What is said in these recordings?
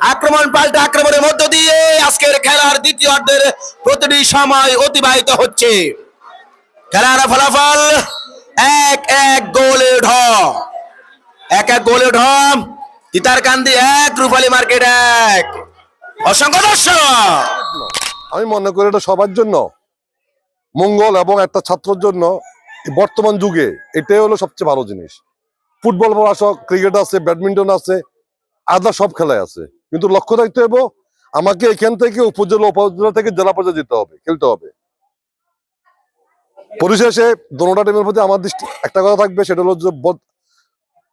আক্রমণ পাল্টা আক্রমণের মধ্য দিয়ে আজকের খেলার দ্বিতীয় অর্ধের প্রতিটি সময় অতিবাহিত হচ্ছে। খেলার ফলাফল এক এক গোলে ঢ। এক এক গোলে ঢ। তিতারকান্দি এক, রূপালী মার্কেট এক। অসংখ্য দর্শক। আমি মনে করি এটা সবার জন্য। মঙ্গল এবং একটা ছাত্রর জন্য বর্তমান যুগে এটাই হলো সবচেয়ে ভালো জিনিস। ফুটবল আসো ক্রিকেট আছে, ব্যাডমিন্টন আছে আদা সব খেলায় আছে। কিন্তু লক্ষ্য রাখতে হবে আমাকে এখান থেকে উপজেলা উপজেলা থেকে জেলা পর্যায়ে যেতে হবে খেলতে হবে। পরিশেষে দোনোটা টিমের প্রতি আমার দৃষ্টি একটা কথা থাকবে সেটা হলো যে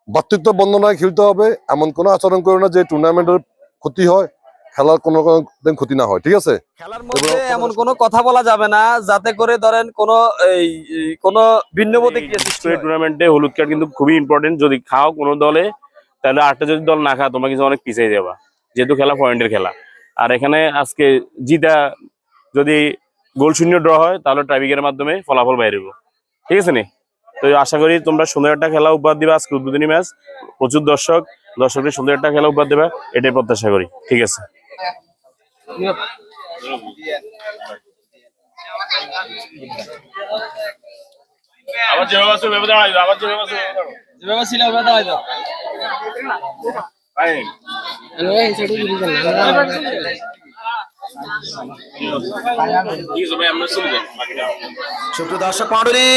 ভ্রাতৃত্ব বন্ধনায় খেলতে হবে এমন কোনো আচরণ করে না যে টুর্নামেন্টের ক্ষতি হয় খেলার কোনো ক্ষতি না হয় ঠিক আছে? খেলার মধ্যে এমন কোনো কথা বলা যাবে না যাতে করে ধরেন কোনো এই কোনো ভিন্ন। টুর্নামেন্টে হলুদ কার্ড কিন্তু খুবই ইম্পর্টেন্ট যদি খাও কোনো দলে তাহলে আটটা যদি দল না খাও তোমরা কিন্তু অনেক পিছিয়ে যাবা যেহেতু খেলা পয়েন্টের খেলা। আর এখানে আজকে জিতা যদি গোল শূন্য ড্র হয় তাহলে ট্রাইবিকের মাধ্যমে ফলাফল বাইরে। ঠিক আছে নি? তো আশা করি তোমরা সুন্দর একটা খেলা উপহার দিবা আজকে উদ্বোধনী ম্যাচ। প্রচুর দর্শক দর্শকদের সুন্দর একটা খেলা উপহার দেবা এটাই প্রত্যাশা করি। ঠিক আছে? আবার যেভাবে ভেবে দাঁড়াইবে আবার যেভাবে আছে। যেভাবে ছিল দর্শক মন্ডলী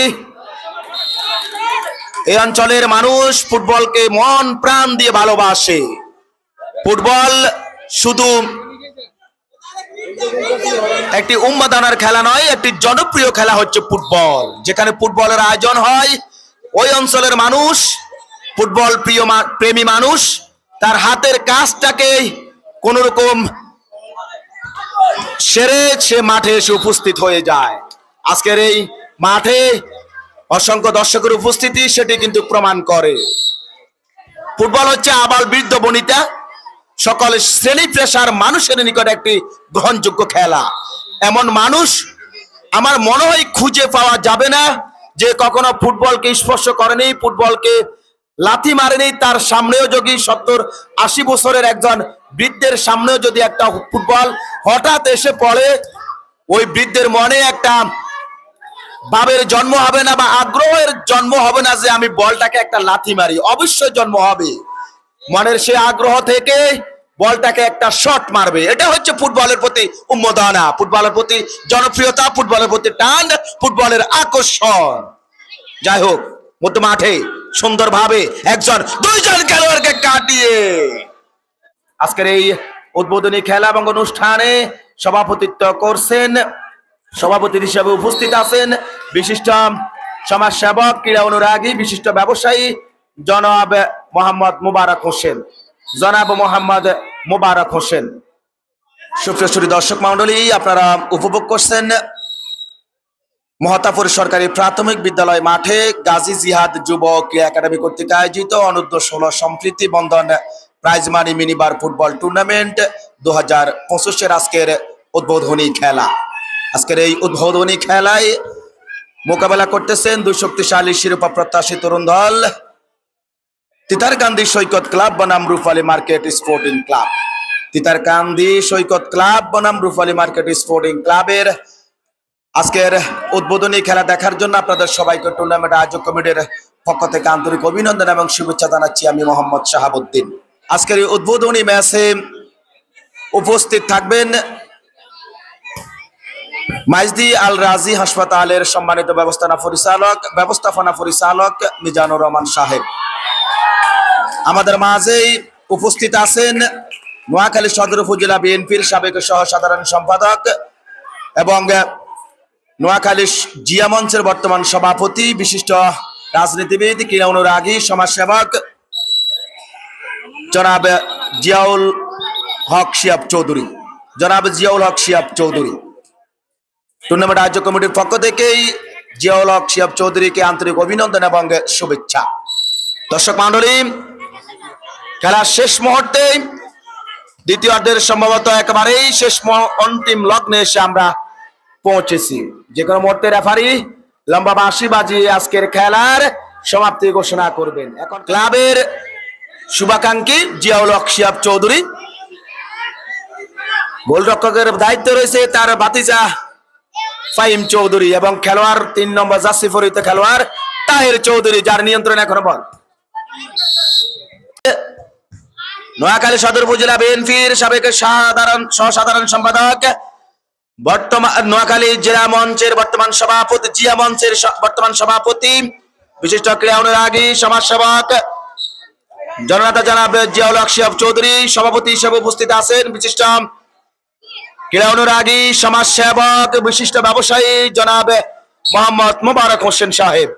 এই অঞ্চলের মানুষ ফুটবলকে মন প্রাণ দিয়ে ভালোবাসে। ফুটবল শুধু একটি উন্মাদনার খেলা নয়, একটি জনপ্রিয় খেলা হচ্ছে ফুটবল। যেখানে ফুটবলের আয়োজন হয়, ওই অঞ্চলের মানুষ, ফুটবল প্রিয় প্রেমী মানুষ তার হাতের কাজটাকে কোন রকম সেরে সে মাঠে এসে উপস্থিত হয়ে যায়। আজকের এই মাঠে অসংখ্য দর্শকের উপস্থিতি সেটি কিন্তু প্রমাণ করে। ফুটবল হচ্ছে আবাল বৃদ্ধ বনিতা, সকল শ্রেণি পেশার মানুষের নিকট একটি গ্রহণযোগ্য খেলা। এমন মানুষ আমার মনে হয় খুঁজে পাওয়া যাবে না যে কখনো ফুটবলকে স্পর্শ করেনি, ফুটবলকে লাথি মারেনি, তার সামনেও যদি সত্তর আশি বছরের একজন বৃদ্ধের সামনেও যদি একটা ফুটবল হঠাৎ এসে পড়ে, ওই বৃদ্ধের মনে একটা ভাবের জন্ম হবে না বা আগ্রহের জন্ম হবে না যে আমি বলটাকে একটা লাথি মারি। অবশ্যই জন্ম হবে। মনের সে আগ্রহ থেকে বলটাকে একটা শট মারবে। এটা হচ্ছে ফুটবলের প্রতি উন্মোদনা, ফুটবলের প্রতি জনপ্রিয়তা, ফুটবলের প্রতি টান, ফুটবলের আকর্ষণ। যাই হোক, মধ্য মাঠে সুন্দরভাবে একজন, দুইজন খেলোয়াড়কে কাটিয়ে। আজকের এই উদ্বোধনী খেলা এবং অনুষ্ঠানে সভাপতিত্ব করছেন, সভাপতি হিসেবে উপস্থিত আছেন বিশিষ্ট সমাজসেবক, ক্রীড়া অনুরাগী, বিশিষ্ট ব্যবসায়ী জনাব মোহাম্মদ মুবারক হোসেন। জনাব মোহাম্মদ মুবারক হোসেন। সুপ্রিয় দর্শক মন্ডলী আপনারা উপভোগ করছেন মহাতাপুর সরকারি প্রাথমিক বিদ্যালয় মাঠে গাজী জিহাদ যুব ক্রীড়া একাডেমি কর্তৃক আয়োজিত অনূর্ধ্ব ষোলো সম্প্রীতি বন্ধন prize money minibar football tournament দু হাজার পঁচিশের আজকের উদ্বোধনী খেলা। আজকের এই উদ্বোধনী খেলায় মোকাবেলা করতেছেন দুই শক্তিশালী শিরোপা প্রত্যাশী তরুণ দল, তিতার গান্ধী সৈকত ক্লাব, বনাম রুফালি মার্কেট স্পোর্টিং ক্লাব। তিতার গান্ধী সৈকত ক্লাব, বনাম রুফালি মার্কেট স্পোর্টিং ক্লাবের আজকের উদ্বোধনী খেলা দেখার জন্য আপনাদের সবাইকে টুর্নামেন্ট আয়োজক কমিটির পক্ষ থেকে আন্তরিক অভিনন্দন এবং শুভেচ্ছা জানাচ্ছি আমি মোহাম্মদ শাহাবুদ্দিন। আজকের এই উদ্বোধনী ম্যাচে উপস্থিত থাকবেন মাইজদি আল রাজি হাসপাতালের সম্মানিত ব্যবস্থাপনা পরিচালক ব্যবস্থাপনা পরিচালক মিজানুর রহমান সাহেব। আমাদের মাঝেই উপস্থিত আছেন নোয়াখালী সদর উপজেলা বিএনপির সাবেক সহ সাধারণ সম্পাদক এবং নোয়াখালী জিয়া মঞ্চের বর্তমান সভাপতি, বিশিষ্ট রাজনীতিবিদ, ক্রীড়া অনুরাগী, সমাজসেবক জনাব জিয়াউল হক শিয়াব চৌধুরী। জনাব জিয়াউল হক শিয়াব চৌধুরী। টুর্নামেন্ট আয়োজক কমিটির পক্ষ থেকেই জিয়াউল হক শিয়াব চৌধুরীকে আন্তরিক অভিনন্দন এবং শুভেচ্ছা। দর্শক মন্ডলী খেলার শেষ মুহূর্তে দ্বিতীয়ার্ধের সম্ভবত একেবারেই শেষ অন্তিম লগ্নে এসে আমরা পৌঁছেছি। যে কোনো মুহূর্তে রেফারি লম্বা বাঁশি বাজিয়ে আজকের খেলার সমাপ্তি ঘোষণা করবেন। এখন ক্লাবের শুভাকাঙ্ক্ষী জিয়াউল হক চৌধুরী। গোলরক্ষকের দায়িত্ব রয়েছে তার বাতিজা ফাইম চৌধুরী এবং খেলোয়াড় তিন নম্বর জার্সি ফরিত খেলোয়াড় তাহের চৌধুরী, যার নিয়ন্ত্রণে এখন বল। নোয়াখালী সদর উপজেলা বিএনপির সাবেক সাধারণ সহসাধারণ সম্পাদক বর্তমান নোয়াখালী জেলা মঞ্চের বর্তমান সভাপতি, জিয়া মঞ্চের বর্তমান সভাপতি, বিশিষ্ট ক্রীড়া অনুরাগী, সমাজসেবক, জননেতা জনাব জিয়াউল হক শিহাব চৌধুরী, সভাপতি হিসেবে উপস্থিত আছেন বিশিষ্ট ক্রীড়া অনুরাগী, সমাজসেবক, বিশিষ্ট ব্যবসায়ী জনাব মোহাম্মদ মোবারক হোসেন সাহেব।